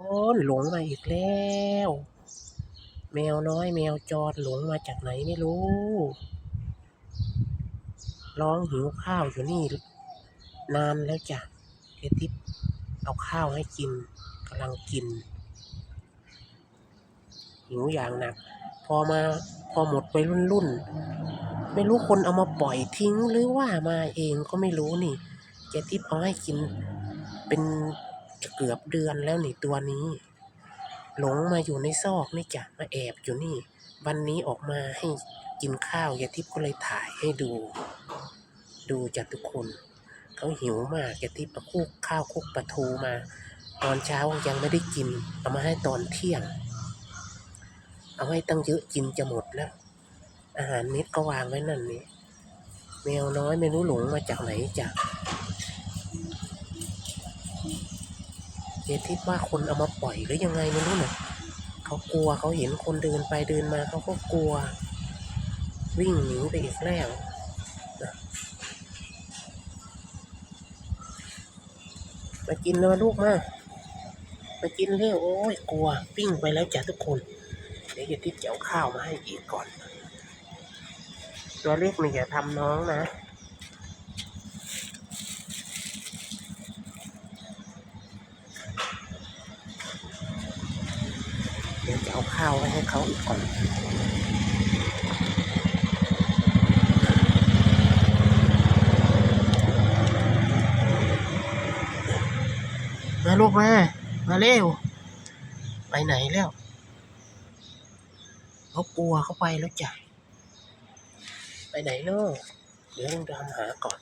โอ้หลงมาอีกแล้ว แมวน้อยแมวจรหลงมาจากไหนไม่รู้ ร้องหิวข้าวอยู่นี่ นานแล้วจ้ะเอทิปเอาข้าวให้กินกำลังกิน หิวอย่างหนัก พอมาพอหมดไปรุ่นรุ่นๆไม่รู้คนเอามาปล่อยทิ้งหรือว่ามาเองก็ไม่รู้นี่เจทิปเอาให้กินเป็น จะเกือบเดือนแล้วนี่ตัวนี้ หลงมาอยู่ในซอกนี่จ้ะมาแอบอยู่นี่ วันนี้ออกมาให้กินข้าวยายทิพย์ก็เลยถ่ายให้ดู ดูจากทุกคนเขาหิวมากยายทิพย์เอาคุกข้าวคุกปลาทูมา ตอนเช้ายังไม่ได้กิน เอามาให้ตอนเที่ยง เอาให้ตั้งเยอะกินจะหมดแล้วอาหารเม็ดก็วางไว้นั่นนี่แมวน้อยไม่รู้หลงมาจากไหนจ้ะ เจทิดว่าคนเอามาปล่อยหรือยังไงไม่รู้น่ะเขากลัวเขาเห็นคนเดินไปเดินมาเขาก็กลัว วิ่งหนีไปอีกแล้วนะมากินเลยลูกมามากินเร็วโอ้ยกลัว ปิ้งไปแล้วจ้ะทุกคน เดี๋ยวเจทิดจะเอาข้าวมาให้อีกก่อน ตัวเล็กนี่อย่าทำน้องนะ เดี๋ยวจะเอา ข้าวไว้ให้เขาอีกก่อนมาลูกมา มาเร็ว ไปไหนแล้วเขากลัวเขาไปแล้วจ้ะ ไปไหนเนาะเดี๋ยวต้องตามหาก่อน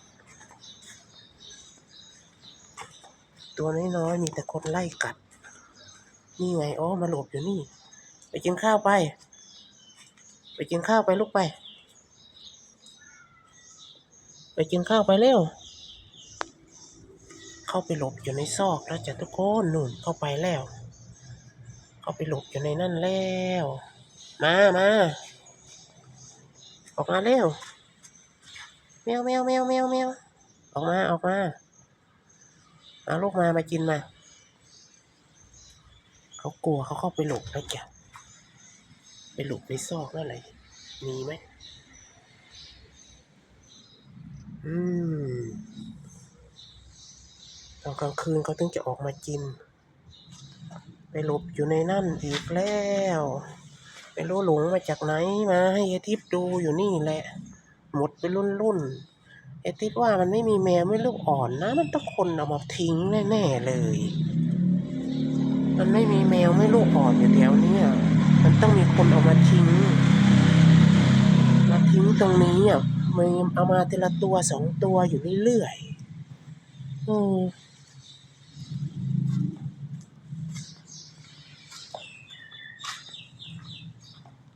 ตัวน้อยๆมีแต่คนไล่กัด นี่ไงอ๋อมาหลบอยู่นี่ กินข้าวไป ไปกินข้าวไปลูกไป ไปกินข้าวไปเร็ว เข้าไปหลบอยู่ในซอกแล้วจ้ะทุกคนนู่นเข้าไปแล้ว เข้าไปหลบอยู่ในนั่นแล้ว มามาออกมาเร็วแมวแมวแมวแมวแมวออกมาออกมาเอาลูกมามากินมา เขากลัวเขาเข้าไปหลบแล้วจ้ะ ไปหลบในซอกนั่นเลยมีไหม อืม ตอนกลางคืนเขาถึงจะออกมากิน ไปหลบอยู่ในนั่นอีกแล้วไปรู้หลงมาจากไหนมาให้ยายทิพดูอยู่นี่แหละ หมดไปรุ่นรุ่นๆยายทิพว่ามันไม่มีแมวไม่ลูกอ่อนนะ มันต้องคนเอามาทิ้งแน่ๆเลย มันไม่มีแมวไม่ลูกอ่อนอยู่แถวนี้ มันต้องมีคนเอามาทิ้ง มาทิ้งตรงนี้อะมันเอามาทีละตัวสองตัวอยู่เรื่อยๆอืม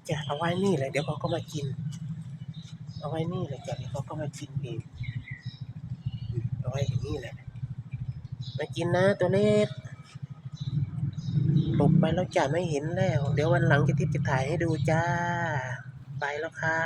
จะเอาไว้นี่เลยเดี๋ยวเขาก็มากิน เอาไว้นี่เลยจ้ะเดี๋ยวเขาก็มากินเองเอาไว้อย่างนี้แหละมากินนะตัวเล็ก หลบไปแล้วจ้ะไม่เห็นแล้ว เดี๋ยววันหลังจะทิปจะถ่ายให้ดูจ้า ไปแล้วค่ะ